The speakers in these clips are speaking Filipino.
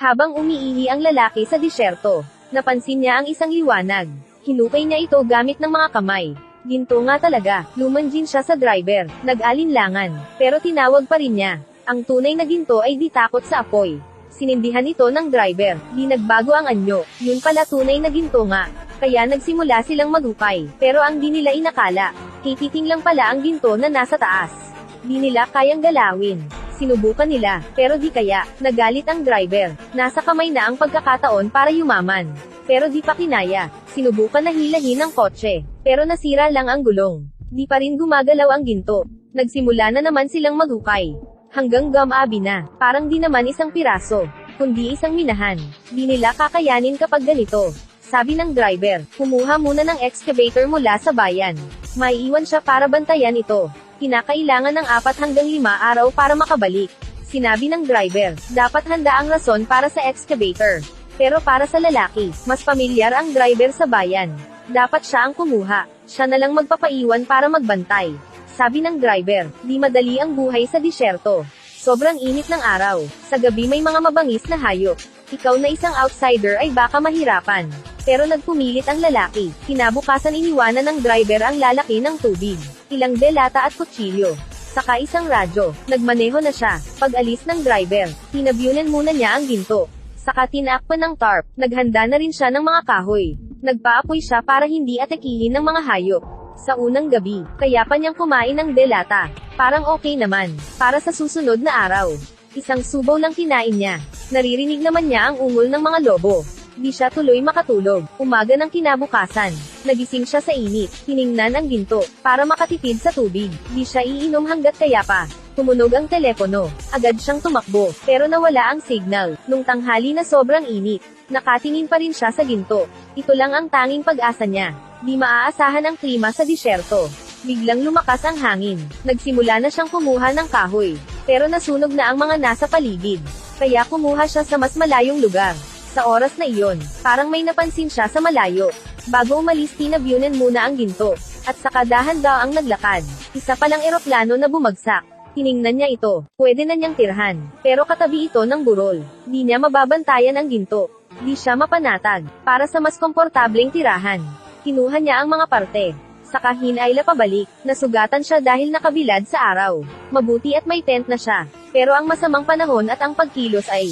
Habang umiihi ang lalaki sa disyerto, napansin niya ang isang liwanag. Hinukay niya ito gamit ng mga kamay. Ginto nga talaga, lumanjin siya sa driver, nag-alinlangan, pero tinawag pa rin niya. Ang tunay na ginto ay di takot sa apoy. Sinindihan ito ng driver, di nagbago ang anyo, yun pala tunay na ginto nga. Kaya nagsimula silang magukay, pero ang di nila inakala, tititing lang pala ang ginto na nasa taas. Di nila kayang galawin. Sinubukan nila, pero di kaya, nagalit ang driver. Nasa kamay na ang pagkakataon para yumaman. Pero di pa kinaya. Sinubukan na hilahin ang kotse, pero nasira lang ang gulong. Di pa rin gumagalaw ang ginto. Nagsimula na naman silang magukay. Hanggang gumabi na, parang di naman isang piraso, kundi isang minahan. Di nila kakayanin kapag ganito. Sabi ng driver, kumuha muna ng excavator mula sa bayan. Maiiwan siya para bantayan ito. Kinakailangan ng apat hanggang lima araw para makabalik. Sinabi ng driver, dapat handa ang rason para sa excavator. Pero para sa lalaki, mas pamilyar ang driver sa bayan. Dapat siya ang kumuha. Siya na lang magpapaiwan para magbantay. Sabi ng driver, di madali ang buhay sa disyerto. Sobrang init ng araw. Sa gabi may mga mabangis na hayop. Ikaw na isang outsider ay baka mahirapan. Pero nagpumilit ang lalaki. Kinabukasan iniwanan ng driver ang lalaki ng tubig. Ilang delata at kutsilyo. Saka isang radyo. Nagmaneho na siya. Pag alis ng driver, tinabyunan muna niya ang ginto. Saka tinakpan ng tarp. Naghanda na rin siya ng mga kahoy. Nagpaapoy siya para hindi atakihin ng mga hayop. Sa unang gabi, kaya pa niyang kumain ng delata. Parang okay naman. Para sa susunod na araw. Isang subaw lang kinain niya. Naririnig naman niya ang ungol ng mga lobo. Di siya tuloy makatulog. Umaga ng kinabukasan. Nagising siya sa init. Tiningnan ang ginto. Para makatipid sa tubig. Di siya iinom hanggat kaya pa. Tumunog ang telepono. Agad siyang tumakbo. Pero nawala ang signal. Nung tanghali na sobrang init. Nakatingin pa rin siya sa ginto. Ito lang ang tanging pag-asa niya. Di maaasahan ang klima sa disyerto. Biglang lumakas ang hangin. Nagsimula na siyang kumuha ng kahoy. Pero nasunog na ang mga nasa paligid. Kaya kumuha siya sa mas malayong lugar. Sa oras na iyon, parang may napansin siya sa malayo. Bago umalis tinabyunan muna ang ginto. At saka dahan-daw ang naglakad. Isa palang eroplano na bumagsak. Tiningnan niya ito. Pwede na niyang tirhan. Pero katabi ito ng burol. Di niya mababantayan ang ginto. Di siya mapanatag. Para sa mas komportableng tirahan. Kinuha niya ang mga parte. Saka hinayla pabalik, nasugatan siya dahil nakabilad sa araw. Mabuti at may tent na siya. Pero ang masamang panahon at ang pagkilos ay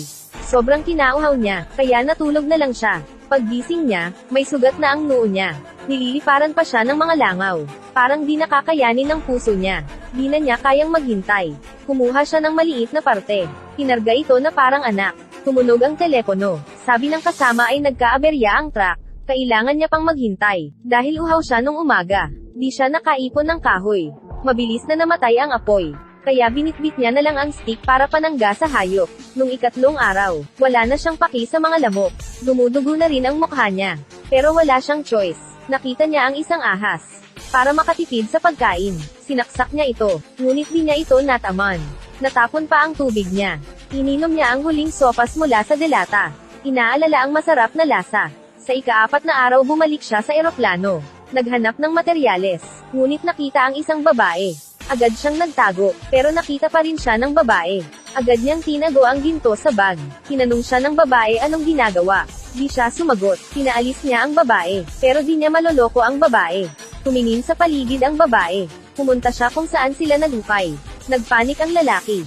sobrang kinauhaw niya, kaya natulog na lang siya. Paggising niya, may sugat na ang noo niya. Nililiparan pa siya ng mga langaw. Parang di nakakayanin ng puso niya. Di na niya kayang maghintay. Kumuha siya ng maliit na parte. Kinarga ito na parang anak. Tumunog ang telepono. Sabi ng kasama ay nagkaaberya ang truck. Kailangan niya pang maghintay, dahil uhaw siya nung umaga. Di siya nakaipon ng kahoy. Mabilis na namatay ang apoy. Kaya binitbit niya na lang ang stick para panangga sa hayop. Nung ikatlong araw, wala na siyang paki sa mga lamok. Dumudugo na rin ang mukha niya. Pero wala siyang choice. Nakita niya ang isang ahas. Para makatipid sa pagkain, sinaksak niya ito, ngunit di niya ito nataman. Natapon pa ang tubig niya. Ininom niya ang huling sopas mula sa delata. Inaalala ang masarap na lasa. Sa ikaapat na araw bumalik siya sa eroplano. Naghanap ng materyales, ngunit nakita ang isang babae. Agad siyang nagtago, pero nakita pa rin siya ng babae. Agad niyang tinago ang ginto sa bag. Tinanong siya ng babae anong ginagawa. Di siya sumagot, pinaalis niya ang babae, pero di niya maloloko ang babae. Tumingin sa paligid ang babae. Pumunta siya kung saan sila nagukay. Nagpanik ang lalaki.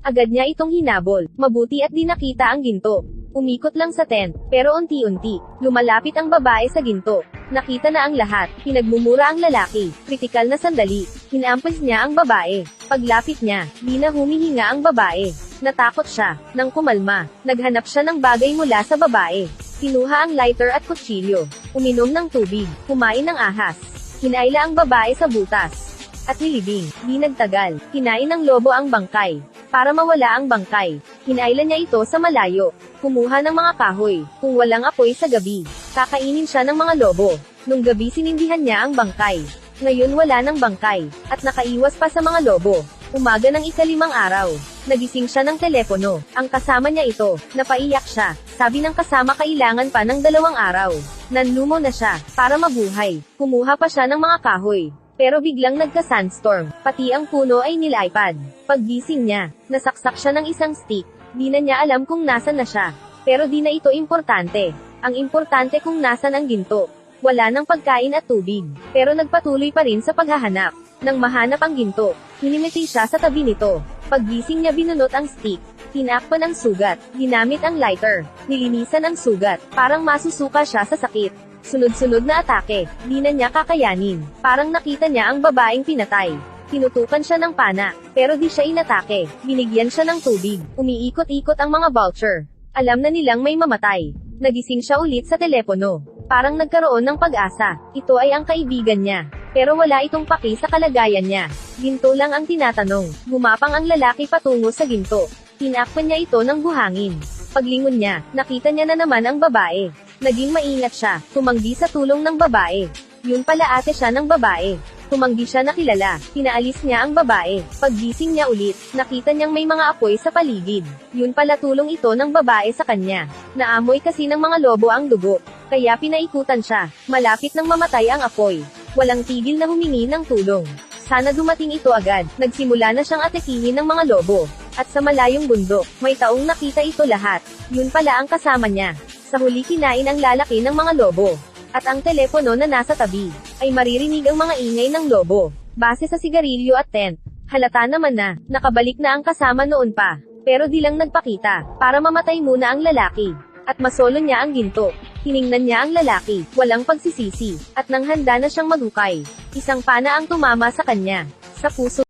Agad niya itong hinabol, mabuti at di nakita ang ginto. Umikot lang sa tent, pero unti-unti, lumalapit ang babae sa ginto. Nakita na ang lahat, pinagmumura ang lalaki, kritikal na sandali, hinampis niya ang babae. Paglapit niya, di na humihinga ang babae. Natakot siya, nang kumalma, naghanap siya ng bagay mula sa babae. Kinuha ang lighter at kutsilyo, uminom ng tubig, kumain ng ahas. Hinayla ang babae sa butas. At nilibing, di nagtagal, kinain ng lobo ang bangkay. Para mawala ang bangkay, hinayla niya ito sa malayo. Kumuha ng mga kahoy, kung walang apoy sa gabi. Kakainin siya ng mga lobo. Nung gabi sinindihan niya ang bangkay. Ngayon wala ng bangkay, at nakaiwas pa sa mga lobo. Umaga ng ikalimang araw, nagising siya ng telepono. Ang kasama niya ito, napaiyak siya. Sabi ng kasama kailangan pa ng dalawang araw. Nanlumo na siya, para mabuhay. Kumuha pa siya ng mga kahoy. Pero biglang nagka-sandstorm, pati ang puno ay nilaypad. Paggising niya, nasaksak siya ng isang stick. Di na niya alam kung nasan na siya. Pero di na ito importante. Ang importante kung nasan ang ginto. Wala ng pagkain at tubig. Pero nagpatuloy pa rin sa paghahanap. Nang mahanap ang ginto, hinimiti siya sa tabi nito. Paggising niya binunot ang stick. Tinakpan ang sugat. Ginamit ang lighter. Nilinisan ang sugat. Parang masusuka siya sa sakit. Sunod-sunod na atake. Di na niya kakayanin. Parang nakita niya ang babaeng pinatay. Tinutukan siya ng pana, pero di siya inatake. Binigyan siya ng tubig. Umiikot-ikot ang mga vulture. Alam na nilang may mamatay. Nagising siya ulit sa telepono. Parang nagkaroon ng pag-asa. Ito ay ang kaibigan niya. Pero wala itong paki sa kalagayan niya. Ginto lang ang tinatanong. Gumapang ang lalaki patungo sa ginto. Tinakpan niya ito ng buhangin. Paglingon niya, nakita niya na naman ang babae. Naging maingat siya, tumanggi sa tulong ng babae. Yun pala ate siya ng babae. Tumanggi siya na kilala, pinaalis niya ang babae. Paggising niya ulit, nakita niyang may mga apoy sa paligid. Yun pala tulong ito ng babae sa kanya. Naamoy kasi ng mga lobo ang dugo. Kaya pinaikutan siya. Malapit nang mamatay ang apoy. Walang tigil na humingi ng tulong. Sana dumating ito agad. Nagsimula na siyang atakihin ng mga lobo. At sa malayong bundok, may taong nakita ito lahat. Yun pala ang kasama niya. Sa huli kinain ang lalaki ng mga lobo. At ang telepono na nasa tabi, ay maririnig ang mga ingay ng lobo. Base sa sigarilyo at tent, halata naman na, nakabalik na ang kasama noon pa. Pero di lang nagpakita, para mamatay muna ang lalaki. At masolo niya ang ginto. Tiningnan niya ang lalaki, walang pagsisisi, at nang handa na siyang magukay. Isang pana ang tumama sa kanya. Sa puso